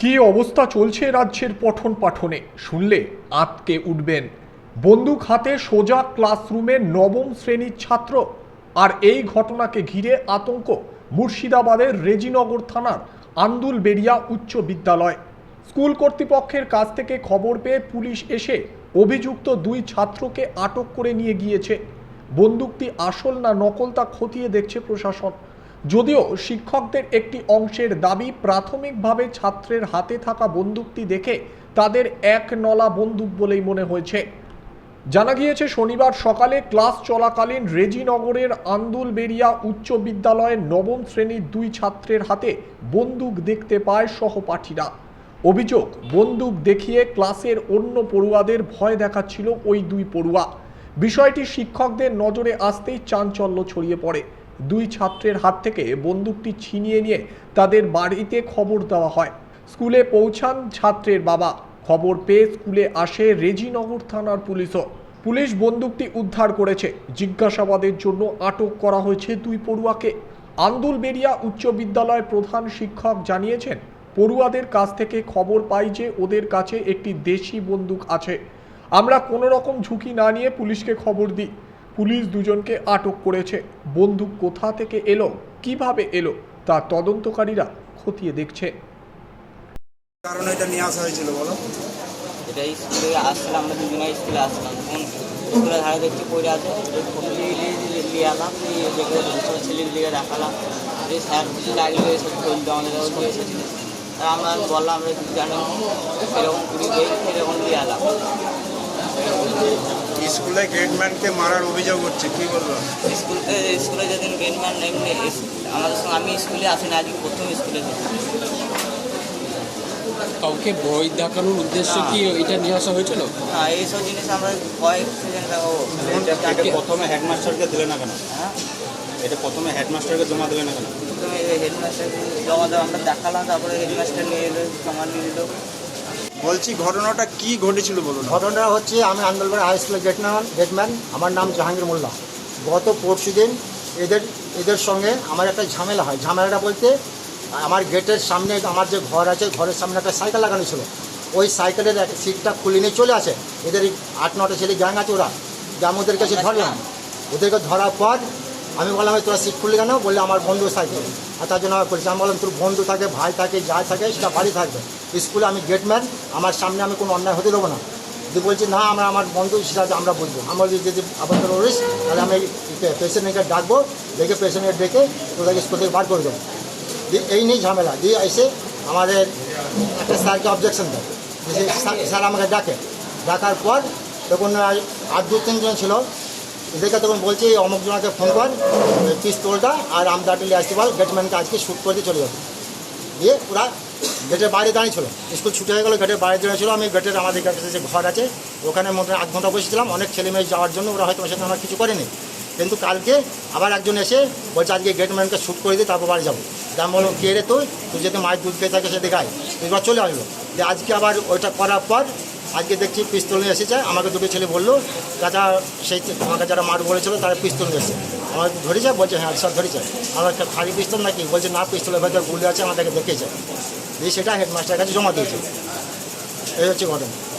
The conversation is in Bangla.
কি অবস্থা চলছে রাজ্যের পঠন পাঠনে? শুনলে আতকে উঠবেন। বন্দুক হাতে সোজা ক্লাসরুমে নবম শ্রেণির ছাত্র। আর এই ঘটনাকে ঘিরে আতঙ্ক মুর্শিদাবাদের রেজিনগর থানার আন্দুলবেড়িয়া উচ্চ বিদ্যালয়। স্কুল কর্তৃপক্ষের কাছ থেকে খবর পেয়ে পুলিশ এসে অভিযুক্ত দুই ছাত্রকে আটক করে নিয়ে গিয়েছে। বন্দুকটি আসল না নকল তা খতিয়ে দেখছে প্রশাসন। যদিও শিক্ষকদের একটি অংশের দাবি প্রাথমিকভাবে ছাত্রের হাতে থাকা বন্দুকটি দেখে তাদের এক নলা বন্দুক বলেই মনে হয়েছে। জানা গিয়েছে, শনিবার সকালে ক্লাস চলাকালীন রেজিনগরের আন্দুলবেড়িয়া উচ্চ বিদ্যালয়ের নবম শ্রেণির দুই ছাত্রের হাতে বন্দুক দেখতে পায় সহপাঠীরা। অভিযোগ, বন্দুক দেখিয়ে ক্লাসের অন্য পড়ুয়াদের ভয় দেখাচ্ছিল ওই দুই পড়ুয়া। বিষয়টি শিক্ষকদের নজরে আসতেই চাঞ্চল্য ছড়িয়ে পড়ে। দুই ছাত্রের হাত থেকে বন্দুকটি ছিনিয়ে নিয়ে তাদের বাড়িতে খবর দেওয়া হয়। স্কুলে পৌঁছান ছাত্রের বাবা। খবর পেয়ে স্কুলে আসে রেজিনগর থানার পুলিশও। পুলিশ বন্দুকটি উদ্ধার করেছে। জিজ্ঞাসাবাদের জন্য আটক করা হয়েছে দুই পড়ুয়াকে। আন্দুলবেড়িয়া উচ্চ বিদ্যালয়ের প্রধান শিক্ষক জানিয়েছেন, পড়ুয়াদের কাছ থেকে খবর পাই যে ওদের কাছে একটি দেশি বন্দুক আছে। আমরা কোনো রকম ঝুঁকি না নিয়ে পুলিশকে খবর দিই। পুলিশ দুজনকে আটক করেছে। বন্দুক কোথা থেকে এলো কীভাবে এলো তা তদন্তকারীরা খতিয়ে দেখছে। কারণ এটা নিয়ে আসা হয়েছিল বলো। এটা স্কুলে আসছিলাম আমরা দুজনে স্কুলে আসলাম। তখন স্কুলে ধারে দেখতে পড়ে আছে নিয়ে আলাম নিয়ে দেখে ছেলের দিকে দেখালাম। এই স্যার কিছু লাগল এসব চলতো আমাদের বলতে এসেছে তা আমরা বললাম আমরা জানি। এরকম কুড়ি এরকম দিয়ে আলাম স্কুলে গেটম্যানকে মারার অভিযোগ হচ্ছে কি বলব স্কুল স্কুলে যেদিন গেটম্যান এমনি এস- আমাদের সঙ্গে আমি স্কুলে আসিনি আজকে প্রথম স্কুলে কাউকে ভয় দেখানোর উদ্দেশ্য কি এটা নিয়ে আসা হয়েছিল? না এইসব জিনিস আমরা ভয় প্রথমে হেডমাস্টারকে দিলে না কেন? হ্যাঁ? এটা প্রথমে হেডমাস্টারকে জমা দিলে না কেন? প্রথমে হেডমাস্টার জমা দেওয়া আমরা দেখালাম তারপরে হেডমাস্টার নিয়ে এলো জমা নিয়ে নিল বলছি, ঘটনাটা কি ঘটেছিল বলুন? ঘটনাটা হচ্ছে, আমি আন্দোলন হাই স্কুলের গেটম্যান গেটম্যান আমার নাম জাহাঙ্গীর মোল্লা। গত পরশু দিন এদের এদের সঙ্গে আমার একটা ঝামেলা হয়। ঝামেলাটা বলতে, আমার গেটের সামনে আমার যে ঘর আছে, ঘরের সামনে একটা সাইকেল লাগানো ছিল। ওই সাইকেলের সিটটা খুলে নিয়ে চলে আসে। এদের আট, নটা ছেলে গ্যাং আছে ওরা। যে ওদের কাছে ধরলাম। ওদেরকে ধরার পর আমি বললাম, "এই তোরা সিট খুললি কেন? বললে, আমার বন্ধু সাইকেল। তার জন্য আমার বলছি আমি বললাম তোর বন্ধু থাকে, ভাই থাকে যা থাকে, সেটা বাড়ি থাকবে। স্কুলে আমি গেটম্যান, আমার সামনে আমি কোনো অন্যায় হতে দেবো না। যদি বলছি, না, আমরা, আমার বন্ধু, সেটা আমরা বুঝব আমরা যদি আবার রইস তাহলে আমি পেশেন্টকে ডাকবো, ডেকে পেশেন্টকে ডেকে তোদেরকে স্কুল থেকে বার করে দেবো। দিয়ে এই নিয়ে ঝামেলা। দিয়ে এসে আমাদের একটা স্যারকে অবজেকশন দেয়। স্যার- আমাকে ডাকে। ডাকার পর তখন আর দু তিনজন ছিল। এদেরকে তখন বলছি অমুক জনাকে ফোন কর পিস্তলটা আর আমদাটি নিয়ে আসতে পার গেটম্যানকে আজকে শ্যুট করে দিয়ে চলে যাবে। দিয়ে ওরা গেটের বাইরে দাঁড়িয়ে ছিল। স্কুল ছুটি হয়ে গেলো গেটের বাইরে দাঁড়িয়ে ছিল। আমি গেটের আমাদের কাছে যে ঘর আছে, ওখানে মোটে আধ ঘণ্টা বসেছিলাম অনেক ছেলে মেয়ে যাওয়ার জন্য ওরা হয়তো সাথে আমার কিছু করেনি। কিন্তু কালকে আবার একজন এসে বলছে, আজকে গেটম্যানকে শ্যুট করে দিয়ে তারপর বাড়ি যাব। আমি বললাম, কে রে তুই? তুই যদি মায়ের দুধ খেয়ে থাকে সেদিকে আয়। এবার চলে আসলো। দিয়ে আজকে আবার ওইটা করার পর আজকে দেখছি পিস্তল নিয়ে এসেছে, আমাকে দুটো ছেলে বলল, চাচা, সেই আমাকে যারা মাঠ বলেছিল তারা পিস্তল নিয়ে এসেছে। আমাকে ধরেছে, বলছে হ্যাঁ স্যার, ধরেছে। আমার একটা খালি পিস্তল নাকি? বলছে, না, পিস্তলের ভেতরে গুলি আছে, আমাদেরকে দেখেছে। দিয়ে সেটা হেডমাস্টারের কাছে জমা দিয়েছে। এই হচ্ছে ঘটনা।